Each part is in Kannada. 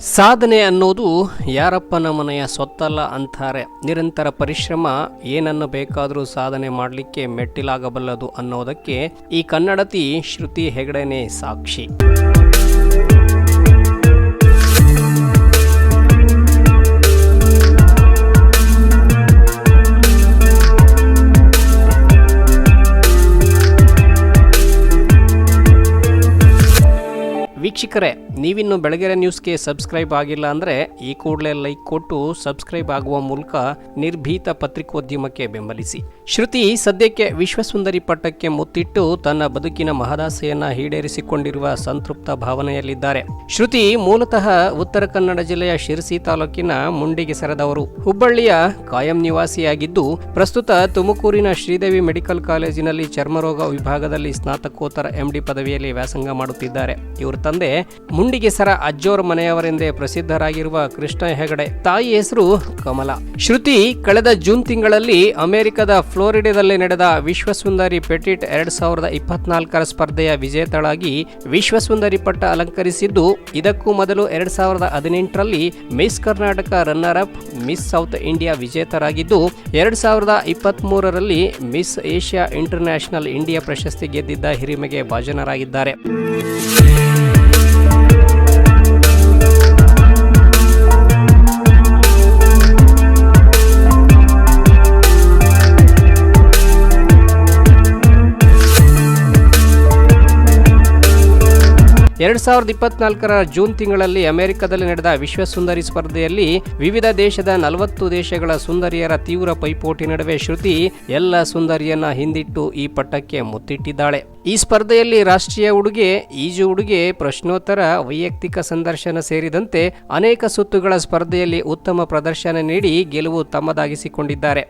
ಸಾಧನೆ ಅನ್ನೋದು ಯಾರಪ್ಪನ ಮನೆಯ ಸೊತ್ತಲ್ಲ ಅಂತಾರೆ. ನಿರಂತರ ಪರಿಶ್ರಮ ಏನನ್ನು ಬೇಕಾದರೂ ಸಾಧನೆ ಮಾಡಲಿಕ್ಕೆ ಮೆಟ್ಟಿಲಾಗಬಲ್ಲದು ಅನ್ನೋದಕ್ಕೆ ಈ ಕನ್ನಡತಿ ಶ್ರುತಿ ಹೆಗಡೆನೇ ಸಾಕ್ಷಿ. ವೀಕ್ಷಕರೇ, ನೀವಿನ್ನು ಬೆಳಗೆರೆ ನ್ಯೂಸ್ಗೆ ಸಬ್ಸ್ಕ್ರೈಬ್ ಆಗಿಲ್ಲ ಅಂದರೆ ಈ ಕೂಡಲೇ ಲೈಕ್ ಕೊಟ್ಟು ಸಬ್ಸ್ಕ್ರೈಬ್ ಆಗುವ ಮೂಲಕ ನಿರ್ಭೀತ ಪತ್ರಿಕೋದ್ಯಮಕ್ಕೆ ಬೆಂಬಲಿಸಿ. ಶ್ರುತಿ ಸದ್ಯಕ್ಕೆ ವಿಶ್ವಸುಂದರಿ ಪಟ್ಟಕ್ಕೆ ಮುತ್ತಿಟ್ಟು ತನ್ನ ಬದುಕಿನ ಮಹದಾಸೆಯನ್ನ ಈಡೇರಿಸಿಕೊಂಡಿರುವ ಸಂತೃಪ್ತ ಭಾವನೆಯಲ್ಲಿದ್ದಾರೆ. ಶ್ರುತಿ ಮೂಲತಃ ಉತ್ತರ ಕನ್ನಡ ಜಿಲ್ಲೆಯ ಶಿರಸಿ ತಾಲೂಕಿನ ಮುಂಡಿಗೆ ಸೆರೆದವರು. ಹುಬ್ಬಳ್ಳಿಯ ಕಾಯಂ ನಿವಾಸಿಯಾಗಿದ್ದು, ಪ್ರಸ್ತುತ ತುಮಕೂರಿನ ಶ್ರೀದೇವಿ ಮೆಡಿಕಲ್ ಕಾಲೇಜಿನಲ್ಲಿ ಚರ್ಮರೋಗ ವಿಭಾಗದಲ್ಲಿ ಸ್ನಾತಕೋತ್ತರ ಎಂಡಿ ಪದವಿಯಲ್ಲಿ ವ್ಯಾಸಂಗ ಮಾಡುತ್ತಿದ್ದಾರೆ. ಇವರು ತಂದೆ ಮುಂಡಿಗೆ ಸರ ಅಜ್ಜೋರ್ ಮನೆಯವರೆಂದೇ ಪ್ರಸಿದ್ಧರಾಗಿರುವ ಕೃಷ್ಣ ಹೆಗಡೆ, ತಾಯಿ ಹೆಸರು ಕಮಲ. ಶ್ರುತಿ ಕಳೆದ ಜೂನ್ ತಿಂಗಳಲ್ಲಿ ಅಮೆರಿಕದ ಫ್ಲೋರಿಡಾದಲ್ಲಿ ನಡೆದ ವಿಶ್ವಸುಂದರಿ ಪೆಟಿಟ್ ಎರಡ್ ಸಾವಿರದ ಇಪ್ಪತ್ನಾಲ್ಕರ ಸ್ಪರ್ಧೆಯ ವಿಜೇತಳಾಗಿ ವಿಶ್ವಸುಂದರಿ ಪಟ್ಟ ಅಲಂಕರಿಸಿದ್ದು, ಇದಕ್ಕೂ ಮೊದಲು ಎರಡ್ ಸಾವಿರದ ಹದಿನೆಂಟರಲ್ಲಿ miss Karnataka runner up miss south India ವಿಜೇತರಾಗಿದ್ದು, ಎರಡ್ ಸಾವಿರದ ಇಪ್ಪತ್ತ್ ಮೂರರಲ್ಲಿ ಮಿಸ್ ಏಷ್ಯಾ ಇಂಟರ್ನ್ಯಾಷನಲ್ ಇಂಡಿಯಾ ಪ್ರಶಸ್ತಿ ಗೆದ್ದಿದ್ದ ಹಿರಿಮೆಗೆ ಭಾಜನರಾಗಿದ್ದಾರೆ. ಎರಡ್ ಸಾವಿರದ ಇಪ್ಪತ್ನಾಲ್ಕರ ಜೂನ್ ತಿಂಗಳಲ್ಲಿ ಅಮೆರಿಕದಲ್ಲಿ ನಡೆದ ವಿಶ್ವ ಸುಂದರಿ ಸ್ಪರ್ಧೆಯಲ್ಲಿ ವಿವಿಧ ದೇಶದ ನಲವತ್ತು ದೇಶಗಳ ಸುಂದರಿಯರ ತೀವ್ರ ಪೈಪೋಟಿ ನಡುವೆ ಶ್ರುತಿ ಎಲ್ಲ ಸುಂದರಿಯನ್ನ ಹಿಂದಿಟ್ಟು ಈ ಪಟ್ಟಕ್ಕೆ ಮುತ್ತಿಟ್ಟಿದ್ದಾಳೆ. ಈ ಸ್ಪರ್ಧೆಯಲ್ಲಿ ರಾಷ್ಟ್ರೀಯ ಉಡುಗೆ, ಈಜು ಉಡುಗೆ, ಪ್ರಶ್ನೋತ್ತರ, ವೈಯಕ್ತಿಕ ಸಂದರ್ಶನ ಸೇರಿದಂತೆ ಅನೇಕ ಸುತ್ತುಗಳ ಸ್ಪರ್ಧೆಯಲ್ಲಿ ಉತ್ತಮ ಪ್ರದರ್ಶನ ನೀಡಿ ಗೆಲುವು ತಮ್ಮದಾಗಿಸಿಕೊಂಡಿದ್ದಾರೆ.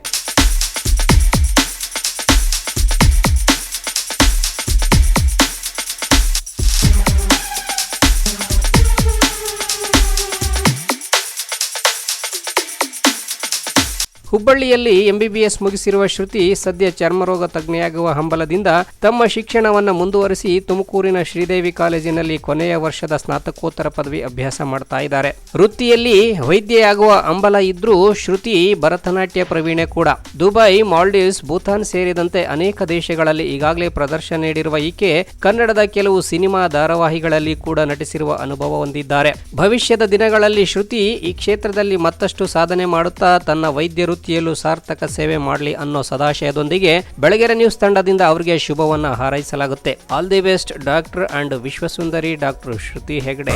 ಹುಬ್ಬಳ್ಳಿಯಲ್ಲಿ ಎಂಬಿಬಿಎಸ್ ಮುಗಿಸಿರುವ ಶ್ರುತಿ ಸದ್ಯ ಚರ್ಮರೋಗ ತಜ್ಞೆಯಾಗುವ ಹಂಬಲದಿಂದ ತಮ್ಮ ಶಿಕ್ಷಣವನ್ನು ಮುಂದುವರಿಸಿ ತುಮಕೂರಿನ ಶ್ರೀದೇವಿ ಕಾಲೇಜಿನಲ್ಲಿ ಕೊನೆಯ ವರ್ಷದ ಸ್ನಾತಕೋತ್ತರ ಪದವಿ ಅಭ್ಯಾಸ ಮಾಡ್ತಾ ಇದ್ದಾರೆ. ವೃತ್ತಿಯಲ್ಲಿ ವೈದ್ಯೆಯಾಗುವ ಹಂಬಲ ಇದ್ರೂ ಶ್ರುತಿ ಭರತನಾಟ್ಯ ಪ್ರವೀಣೆ ಕೂಡ. ದುಬೈ, ಮಾಲ್ಡೀವ್ಸ್, ಭೂತಾನ್ ಸೇರಿದಂತೆ ಅನೇಕ ದೇಶಗಳಲ್ಲಿ ಈಗಾಗಲೇ ಪ್ರದರ್ಶನ ನೀಡಿರುವ ಈಕೆ ಕನ್ನಡದ ಕೆಲವು ಸಿನಿಮಾ ಧಾರಾವಾಹಿಗಳಲ್ಲಿ ಕೂಡ ನಟಿಸಿರುವ ಅನುಭವ ಹೊಂದಿದ್ದಾರೆ. ಭವಿಷ್ಯದ ದಿನಗಳಲ್ಲಿ ಶ್ರುತಿ ಈ ಕ್ಷೇತ್ರದಲ್ಲಿ ಮತ್ತಷ್ಟು ಸಾಧನೆ ಮಾಡುತ್ತಾ ತನ್ನ ವೈದ್ಯ ವೃತ್ತಿಯಲ್ಲೂ ಸಾರ್ಥಕ ಸೇವೆ ಮಾಡಲಿ ಅನ್ನೋ ಸದಾಶಯದೊಂದಿಗೆ ಬೆಳಗೆರೆ ನ್ಯೂಸ್ ತಂಡದಿಂದ ಅವರಿಗೆ ಶುಭವನ್ನ ಹಾರೈಸಲಾಗುತ್ತೆ. All the best, doctor and ವಿಶ್ವಸುಂದರಿ doctor Shruti Hegde.